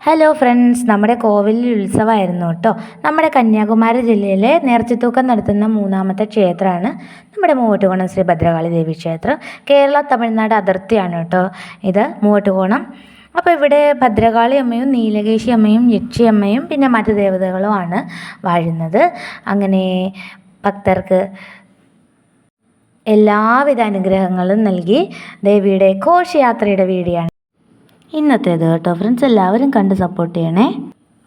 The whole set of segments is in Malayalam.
ഹലോ ഫ്രണ്ട്സ് നമ്മുടെ കോവിലിൽ ഉത്സവമായിരുന്നു കേട്ടോ. നമ്മുടെ കന്യാകുമാരി ജില്ലയിലെ നേർച്ചത്തൂക്കം നടത്തുന്ന മൂന്നാമത്തെ ക്ഷേത്രമാണ് നമ്മുടെ മൂവട്ടുകോണം ശ്രീ ഭദ്രകാളി ദേവി ക്ഷേത്രം. കേരള തമിഴ്നാട് അതിർത്തിയാണ് കേട്ടോ ഇത് മൂവട്ടുകോണം. അപ്പോൾ ഇവിടെ ഭദ്രകാളി അമ്മയും നീലകേശി അമ്മയും യക്ഷി അമ്മയും പിന്നെ മറ്റു ദേവതകളുമാണ് വാഴുന്നത്. അങ്ങനെ ഭക്തർക്ക് എല്ലാവിധ അനുഗ്രഹങ്ങളും നൽകി ദേവിയുടെ ഘോഷയാത്രയുടെ വീഡിയോ ഇന്നത്തേത് കേട്ടോ. ഫ്രണ്ട്സ് എല്ലാവരും കണ്ട് സപ്പോർട്ട് ചെയ്യണേ.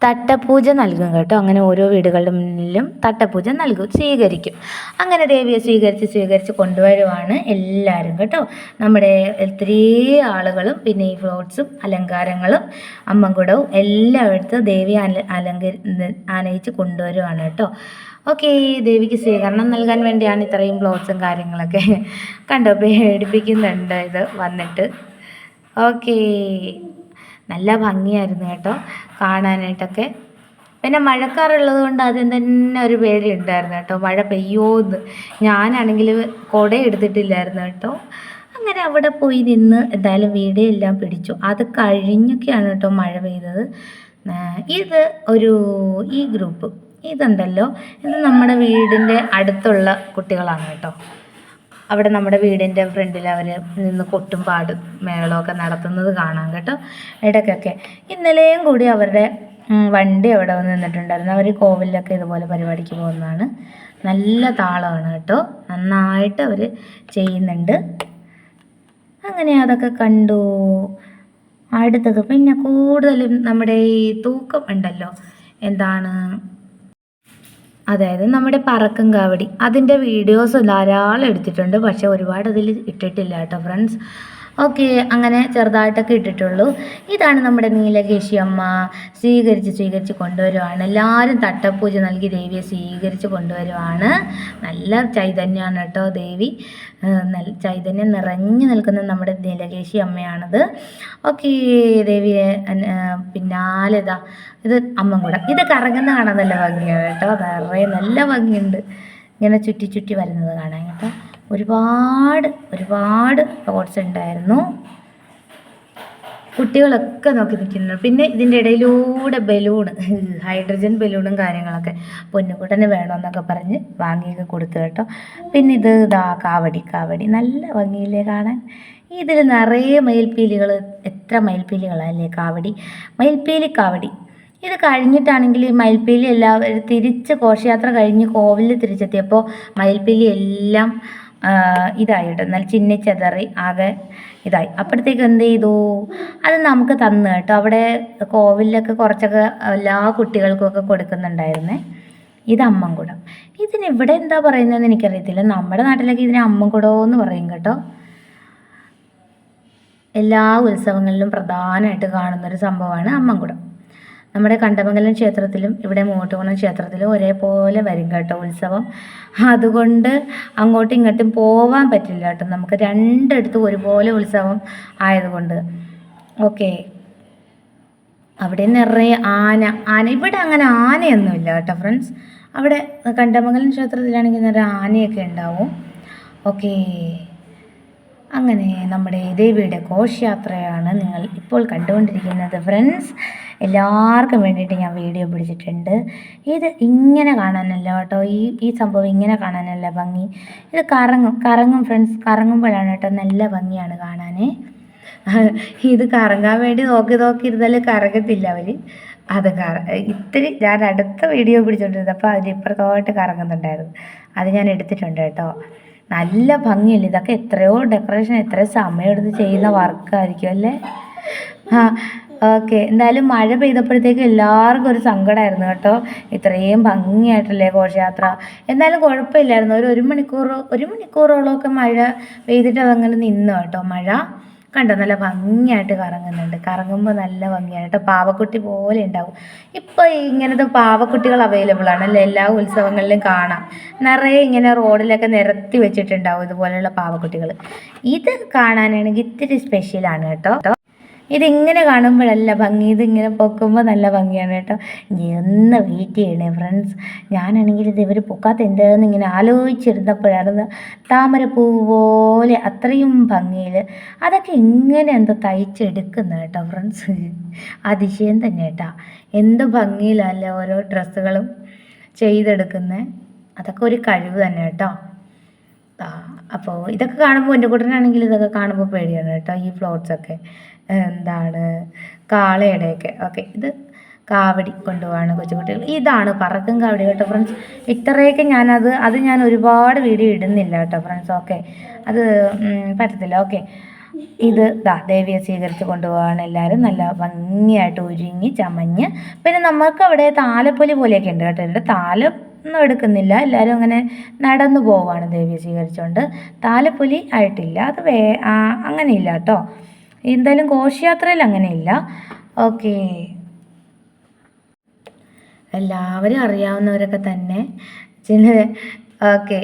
തട്ടപൂജ നൽകും കേട്ടോ. അങ്ങനെ ഓരോ വീടുകളുടെ മുന്നിലും തട്ടപൂജ നൽകും സ്വീകരിക്കും. അങ്ങനെ ദേവിയെ സ്വീകരിച്ച് സ്വീകരിച്ച് കൊണ്ടുവരുവാണ് എല്ലാവരും കേട്ടോ. നമ്മുടെ ഒത്തിരി ആളുകളും പിന്നെ ഈ ഫ്ലോട്ട്സും അലങ്കാരങ്ങളും അമ്മൻകുടവും എല്ലാം എടുത്ത് ദേവിയെ അല അലങ്കരി ആനയിച്ച് കൊണ്ടുവരുവാണ് കേട്ടോ. ഓക്കെ ദേവിക്ക് സ്വീകരണം നൽകാൻ വേണ്ടിയാണ് ഇത്രയും ഫ്ലോട്ട്സും കാര്യങ്ങളൊക്കെ കണ്ടോ? പേടിപ്പിക്കുന്നുണ്ട് ഇത് വന്നിട്ട്. ഓക്കേ. നല്ല ഭംഗിയായിരുന്നു കേട്ടോ കാണാനായിട്ടൊക്കെ. പിന്നെ മഴക്കാറുള്ളത് കൊണ്ട് ആദ്യം തന്നെ ഒരു പേടി ഉണ്ടായിരുന്നു കേട്ടോ. മഴ പെയ്യോ എന്ന് ഞാനാണെങ്കിൽ കുട എടുത്തിട്ടില്ലായിരുന്നു കേട്ടോ. അങ്ങനെ അവിടെ പോയി നിന്ന് എന്തായാലും വീഡിയോ എല്ലാം പിടിച്ചു. അത് കഴിഞ്ഞൊക്കെയാണ് കേട്ടോ മഴ പെയ്തത്. ഇത് ഒരു ഈ ഗ്രൂപ്പ്. ഇതുണ്ടല്ലോ. ഇത് നമ്മുടെ വീടിന്റെ അടുത്തുള്ള കുട്ടികളാണ് കേട്ടോ. അവിടെ നമ്മുടെ വീടിന്റെ ഫ്രണ്ടിൽ അവർ നിന്ന് കൊട്ടും പാടും മേളമൊക്കെ നടത്തുന്നത് കാണാം കേട്ടോ. ഇടയ്ക്കൊക്കെ. ഇന്നലെയും കൂടി അവരുടെ വണ്ടി അവിടെ വന്ന് നിന്നിട്ടുണ്ടായിരുന്നു. അവർ കോവിലൊക്കെ ഇതുപോലെ പരിപാടിക്ക് പോകുന്നതാണ്. നല്ല താളമാണ് കേട്ടോ. നന്നായിട്ട് അവർ ചെയ്യുന്നുണ്ട്. അങ്ങനെ അതൊക്കെ കണ്ടു. അടുത്തത് പിന്നെ കൂടുതലും നമ്മുടെ ഈ തൂക്കം ഉണ്ടല്ലോ. എന്താണ് അതായത് നമ്മുടെ പറക്കും കാവടി. അതിന്റെ വീഡിയോസ് ധാരാളം എടുത്തിട്ടുണ്ട്. പക്ഷേ ഒരുപാട് അതിൽ ഇട്ടിട്ടില്ല കേട്ടോ ഫ്രണ്ട്സ് ഓക്കെ അങ്ങനെ ചെറുതായിട്ടൊക്കെ ഇട്ടിട്ടുള്ളൂ. ഇതാണ് നമ്മുടെ നീലകേശി അമ്മ സ്വീകരിച്ച് സ്വീകരിച്ച് കൊണ്ടുവരുവാണ്. എല്ലാവരും തട്ടപ്പൂജ നൽകി ദേവിയെ സ്വീകരിച്ച് കൊണ്ടുവരുവാണ്. നല്ല ചൈതന്യമാണ് കേട്ടോ ദേവി. ചൈതന്യം നിറഞ്ഞു നിൽക്കുന്ന നമ്മുടെ നീലകേശി അമ്മയാണത്. ഓക്കെ ദേവിയെ പിന്നാലെ ഇതാ ഇത് കൂടെ. ഇത് കറങ്ങുന്ന കാണാൻ നല്ല ഭംഗിയാണ് കേട്ടോ. നിറയെ നല്ല ഭംഗിയുണ്ട്. ഇങ്ങനെ ചുറ്റി ചുറ്റി വരുന്നത് കാണാൻ കേട്ടോ. ഒരുപാട് ഒരുപാട് തോട്ട്സ് ഉണ്ടായിരുന്നു. കുട്ടികളൊക്കെ നോക്കി നിൽക്കുന്നു പിന്നെ ഇതിന്റെ ഇടയിലൂടെ ബലൂൺ ഹൈഡ്രജൻ ബലൂണും കാര്യങ്ങളൊക്കെ പൊന്നുകുട്ടന് വേണമെന്നൊക്കെ പറഞ്ഞ് വാങ്ങിയൊക്കെ കൊടുത്തു കേട്ടോ. പിന്നെ ഇത് ഇതാ കാവടി കാവടി. നല്ല ഭംഗിയില്ലേ കാണാൻ. ഇതിൽ നിറയെ മയിൽപ്പീലികൾ എത്ര മയിൽപ്പീലികളല്ലേ കാവടി? മയിൽപ്പീലി കാവടി. ഇത് കഴിഞ്ഞിട്ടാണെങ്കിൽ മയിൽപ്പീലി എല്ലാവരും തിരിച്ച് ഘോഷയാത്ര കഴിഞ്ഞ് കോവിലിൽ തിരിച്ചെത്തിയപ്പോൾ മയിൽപ്പീലി എല്ലാം ഇതായിട്ട് എന്നാൽ ചിന്നിച്ചെതറി ആകെ ഇതായി. അപ്പോഴത്തേക്ക് എന്ത് ചെയ്തു? അത് നമുക്ക് തന്നു കേട്ടോ. അവിടെ കോവിലൊക്കെ കുറച്ചൊക്കെ എല്ലാ കുട്ടികൾക്കൊക്കെ കൊടുക്കുന്നുണ്ടായിരുന്നേ. ഇത് അമ്മൻകുടം. ഇതിന് ഇവിടെ എന്താ പറയുന്നതെന്ന് എനിക്കറിയത്തില്ല. നമ്മുടെ നാട്ടിലൊക്കെ ഇതിന് അമ്മൻകുടം എന്ന് പറയും കേട്ടോ. എല്ലാ ഉത്സവങ്ങളിലും പ്രധാനമായിട്ട് കാണുന്നൊരു സംഭവമാണ് അമ്മൻകുടം. നമ്മുടെ കണ്ടമംഗലം ക്ഷേത്രത്തിലും ഇവിടെ മൂട്ടുകുളം ക്ഷേത്രത്തിലും ഒരേപോലെ വരും കേട്ടോ ഉത്സവം. അതുകൊണ്ട് അങ്ങോട്ടും ഇങ്ങോട്ടും പോവാൻ പറ്റില്ല കേട്ടോ. നമുക്ക് രണ്ടിടത്തും ഒരുപോലെ ഉത്സവം ആയതുകൊണ്ട്. ഓക്കെ. അവിടെ നിറയെ ആന. ആന. ഇവിടെ അങ്ങനെ ആനയൊന്നുമില്ല കേട്ടോ ഫ്രണ്ട്സ്. അവിടെ കണ്ടമംഗലം ക്ഷേത്രത്തിലാണെങ്കിൽ നിറയെ ആനയൊക്കെ ഉണ്ടാവും. ഓക്കേ. അങ്ങനെ നമ്മുടെ ദേവിയുടെ ഘോഷയാത്രയാണ് നിങ്ങൾ ഇപ്പോൾ കണ്ടുകൊണ്ടിരിക്കുന്നത് ഫ്രണ്ട്സ് എല്ലാവർക്കും വേണ്ടിയിട്ട് ഞാൻ വീഡിയോ പിടിച്ചിട്ടുണ്ട്. ഇത് ഇങ്ങനെ കാണാനല്ല കേട്ടോ. ഈ ഈ സംഭവം ഇങ്ങനെ കാണാനല്ല ഭംഗി. ഇത് കറങ്ങും കറങ്ങും ഫ്രണ്ട്സ് കറങ്ങുമ്പോഴാണ് കേട്ടോ നല്ല ഭംഗിയാണ് കാണാൻ ഇത് കറങ്ങാൻ വേണ്ടി നോക്കി നോക്കി ഇരുന്നാൽ കറങ്ങത്തില്ല അവർ അത് കറ ഇത്തിരി ഞാൻ അടുത്ത വീഡിയോ പിടിച്ചോണ്ടിരുന്നപ്പോൾ അതിന് ഇപ്പുറത്തോട്ട് കറങ്ങുന്നുണ്ടായിരുന്നു. അത് ഞാൻ എടുത്തിട്ടുണ്ട് കേട്ടോ. നല്ല ഭംഗിയല്ലേ? ഇതൊക്കെ എത്രയോ ഡെക്കറേഷൻ എത്രയോ സമയം എടുത്ത് ചെയ്യുന്ന വർക്കായിരിക്കും അല്ലേ? ആ ഓക്കെ എന്തായാലും മഴ പെയ്തപ്പോഴത്തേക്ക് എല്ലാവർക്കും ഒരു സങ്കടമായിരുന്നു കേട്ടോ. ഇത്രയും ഭംഗിയായിട്ടല്ലേ ഘോഷയാത്ര. എന്നാലും കുഴപ്പമില്ലായിരുന്നു. ഒരു ഒരു മണിക്കൂർ ഒരു മണിക്കൂറോളമൊക്കെ മഴ പെയ്തിട്ട് അതങ്ങനെ നിന്നു കേട്ടോ. മഴ കണ്ടോ? നല്ല ഭംഗിയായിട്ട് കറങ്ങുന്നുണ്ട്. കറങ്ങുമ്പോൾ നല്ല ഭംഗിയായിട്ട് പാവക്കുട്ടി പോലെ ഉണ്ടാവും. ഇപ്പോൾ ഇങ്ങനത്തെ പാവക്കുട്ടികൾ അവൈലബിൾ ആണ് അല്ലേ? എല്ലാ ഉത്സവങ്ങളിലും കാണാം. നിറയെ ഇങ്ങനെ റോഡിലൊക്കെ നിരത്തി വെച്ചിട്ടുണ്ടാവും ഇതുപോലെയുള്ള പാവക്കുട്ടികൾ. ഇത് കാണാനാണെങ്കിൽ ഇത്തിരി സ്പെഷ്യലാണ് കേട്ടോ. ഇതിങ്ങനെ കാണുമ്പോഴല്ല ഭംഗി ഇതിങ്ങനെ പൊക്കുമ്പോൾ നല്ല ഭംഗിയാണ് കേട്ടോ. ഒന്ന് വെയിറ്റ് ചെയ്യണേ ഫ്രണ്ട്സ് ഞാനാണെങ്കിൽ ഇത് ഇവർ പൊക്കാത്ത എന്താണെന്ന് ഇങ്ങനെ ആലോചിച്ചിരുന്നപ്പോഴാണ് താമരപ്പൂ പോലെ അത്രയും ഭംഗിയിൽ അതൊക്കെ ഇങ്ങനെ എന്തോ തയ്ച്ചെടുക്കുന്ന കേട്ടോ ഫ്രണ്ട്സ് അതിശയം തന്നെ കേട്ടോ. എന്ത് ഭംഗിയിലല്ലേ ഓരോ ഡ്രസ്സുകളും ചെയ്തെടുക്കുന്നത് അതൊക്കെ ഒരു കഴിവ് തന്നെ കേട്ടോ. അപ്പോൾ ഇതൊക്കെ കാണുമ്പോൾ എന്റെ കൂട്ടനാണെങ്കിൽ ഇതൊക്കെ കാണുമ്പോൾ പേടിയാണ് കേട്ടോ ഈ ഫ്ലോട്ട്സൊക്കെ എന്താണ്? കാളയുടെയൊക്കെ. ഓക്കെ ഇത് കാവടി കൊണ്ടുപോവാണ് കൊച്ചുകുട്ടികൾ. ഇതാണ് പറക്കും കാവടി കേട്ടോ ഫ്രണ്ട്സ് ഇത്രയൊക്കെ ഞാനത് അത് ഞാൻ ഒരുപാട് വീഡിയോ ഇടുന്നില്ല കേട്ടോ ഫ്രണ്ട്സ് ഓക്കെ അത് പറ്റത്തില്ല. ഓക്കെ ഇത് ദാ ദേവിയെ സ്വീകരിച്ച് കൊണ്ടുപോകാണ് എല്ലാവരും. നല്ല ഭംഗിയായിട്ട് ഒരുങ്ങി ചമഞ്ഞ്. പിന്നെ നമുക്ക് അവിടെ താലപ്പൊലി പോലെയൊക്കെ ഉണ്ട് കേട്ടോ. ഇവിടെ താലം ഒന്നും എടുക്കുന്നില്ല. എല്ലാവരും അങ്ങനെ നടന്നു പോവാണ് ദേവിയെ സ്വീകരിച്ചുകൊണ്ട് താലപ്പൊലി ആയിട്ടില്ല. അത് വേ അങ്ങനെയില്ല കേട്ടോ. എന്തായാലും ഘോഷയാത്രയിൽ അങ്ങനെയില്ല. ഓക്കേ. എല്ലാവരും അറിയാവുന്നവരൊക്കെ തന്നെ. ചില ഓക്കെ.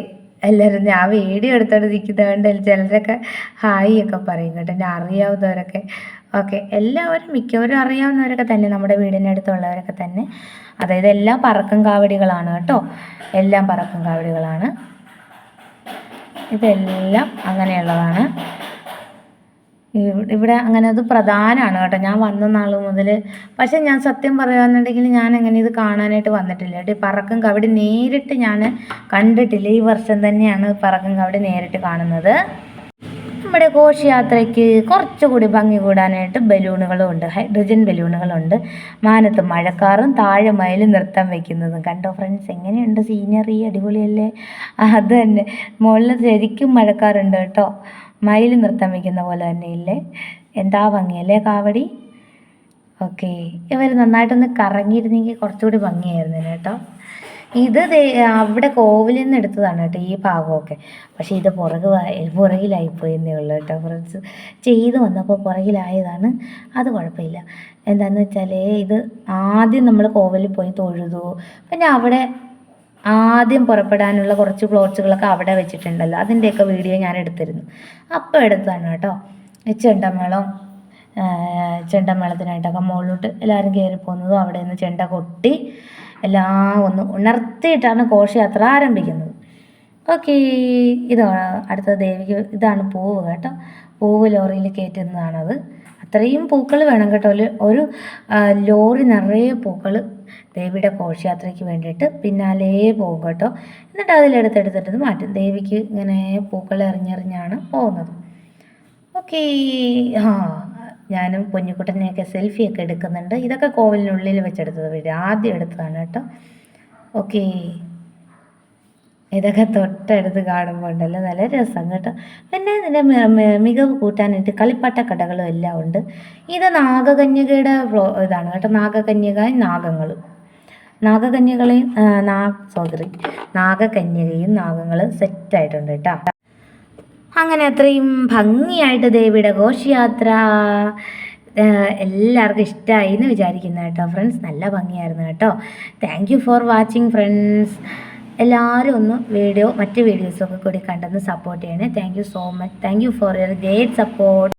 എല്ലാവരും ഞാൻ വീഡിയോ എടുത്തോണ്ട് നിൽക്കുന്നതുകൊണ്ട് ചിലരൊക്കെ ഹായ് ഒക്കെ പറയും കേട്ടോ. ഞാൻ അറിയാവുന്നവരൊക്കെ. ഓക്കെ. എല്ലാവരും മിക്കവരും അറിയാവുന്നവരൊക്കെ തന്നെ നമ്മുടെ വീടിനടുത്തുള്ളവരൊക്കെ തന്നെ. അതായത് എല്ലാം പറക്കും കാവടികളാണ് കേട്ടോ. എല്ലാം പറക്കും കാവടികളാണ്. ഇതെല്ലാം അങ്ങനെയുള്ളതാണ്. ഇവിടെ അങ്ങനെ അത് പ്രധാനമാണ് കേട്ടോ. ഞാൻ വന്ന നാൾ മുതൽ പക്ഷെ ഞാൻ സത്യം പറയുകയാണെന്നുണ്ടെങ്കിൽ ഞാൻ അങ്ങനെ ഇത് കാണാനായിട്ട് വന്നിട്ടില്ല. കേട്ടോ പറക്കും കവടി നേരിട്ട് ഞാൻ കണ്ടിട്ടില്ല. ഈ വർഷം തന്നെയാണ് പറക്കും കവടി നേരിട്ട് കാണുന്നത്. നമ്മുടെ ഘോഷയാത്രയ്ക്ക് കുറച്ചുകൂടി ഭംഗി കൂടാനായിട്ട് ബലൂണുകളും ഉണ്ട്. ഹൈഡ്രജൻ ബലൂണുകളുണ്ട് മാനത്ത് മഴക്കാറും താഴെ മയിൽ നൃത്തം വയ്ക്കുന്നതും കണ്ടോ ഫ്രണ്ട്സ്? എങ്ങനെയുണ്ട് സീനറി? അടിപൊളിയല്ലേ? അത് തന്നെ. മുകളിൽ ശരിക്കും മഴക്കാറുണ്ട് കേട്ടോ. മയിൽ നൃത്തം വയ്ക്കുന്ന പോലെ തന്നെ ഇല്ലേ? എന്താ ഭംഗിയല്ലേ കാവടി? ഓക്കെ. ഇവർ നന്നായിട്ടൊന്ന് കറങ്ങിയിരുന്നെങ്കിൽ കുറച്ചുകൂടി ഭംഗിയായിരുന്നു കേട്ടോ. ഇത് അവിടെ കോവിലിൽ നിന്ന് എടുത്തതാണ് കേട്ടോ ഈ ഭാഗമൊക്കെ. പക്ഷേ ഇത് പുറകു പുറകിലായിപ്പോയി എന്നേ ഉള്ളൂ കേട്ടോ ഫ്രണ്ട്സ്. ചെയ്ത് വന്നപ്പോൾ പുറകിലായതാണ്. അത് കുഴപ്പമില്ല. എന്താണെന്ന് വെച്ചാൽ ഇത് ആദ്യം നമ്മൾ കോവിലിൽ പോയി തൊഴുതു. പിന്നെ അവിടെ ആദ്യം പുറപ്പെടാനുള്ള കുറച്ച് പ്ലോട്ട്സുകളൊക്കെ അവിടെ വെച്ചിട്ടുണ്ടല്ലോ. അതിന്റെയൊക്കെ വീഡിയോ ഞാൻ എടുത്തിരുന്നു. അപ്പോൾ എടുത്താണ് കേട്ടോ. ചെണ്ടമേളം ചെണ്ടമേളത്തിനായിട്ടൊക്കെ മുകളിലോട്ട് എല്ലാവരും കയറി പോകുന്നതും അവിടെ നിന്ന് ചെണ്ട കൊട്ടി എല്ലാം ഒന്ന് ഉണർത്തിയിട്ടാണ് ഘോഷയാത്ര ആരംഭിക്കുന്നത്. ഓക്കെ ഇത് അടുത്ത ദേവിക്ക് ഇതാണ് പൂവ് കേട്ടോ. പൂവ് ലോറിയിൽ കയറ്റുന്നതാണത്. അത്രയും പൂക്കൾ വേണം കേട്ടോ. ഒരു ലോറി നിറയെ പൂക്കൾ ദേവിയുടെ ഘോഷയാത്രയ്ക്ക് വേണ്ടിയിട്ട് പിന്നാലേ പോകും കേട്ടോ. എന്നിട്ട് അതിലെടുത്തെടുത്തിട്ട് മാറ്റും. ദേവിക്ക് ഇങ്ങനെ പൂക്കൾ എറിഞ്ഞെറിഞ്ഞാണ് പോകുന്നത്. ഓക്കെ ആ ഞാനും കുഞ്ഞുകുട്ടനെയൊക്കെ സെൽഫിയൊക്കെ എടുക്കുന്നുണ്ട്. ഇതൊക്കെ കോവിലിനുള്ളിൽ വെച്ചെടുത്തത്. വീട് ആദ്യം എടുത്തതാണ് കേട്ടോ. ഓക്കെ ഇതൊക്കെ തൊട്ടടുത്ത് കാണുമ്പോൾ ഉണ്ടല്ലോ നല്ല രസം കേട്ടോ. പിന്നെ ഇതിന്റെ മികവ് കൂട്ടാനായിട്ട് കളിപ്പാട്ട കടകളും എല്ലാം ഉണ്ട്. ഇത് നാഗകന്യകയുടെ ഇതാണ് കേട്ടോ നാഗകന്യക നാഗങ്ങൾ നാഗകന്യകളെയും നാ സോറി നാഗകന്യകയും നാഗങ്ങളും സെറ്റായിട്ടുണ്ട് കേട്ടോ. അങ്ങനെ അത്രയും ഭംഗിയായിട്ട് ദേവിയുടെ ഘോഷയാത്ര എല്ലാവർക്കും ഇഷ്ടമായി എന്ന് വിചാരിക്കുന്നു കേട്ടോ ഫ്രണ്ട്സ് നല്ല ഭംഗിയായിരുന്നു കേട്ടോ. Thank you for watching friends എല്ലാവരും ഒന്ന് വീഡിയോ മറ്റ് വീഡിയോസൊക്കെ കൂടി കണ്ടെന്ന് സപ്പോർട്ട് ചെയ്യണേ. Thank you so much thank you for your great support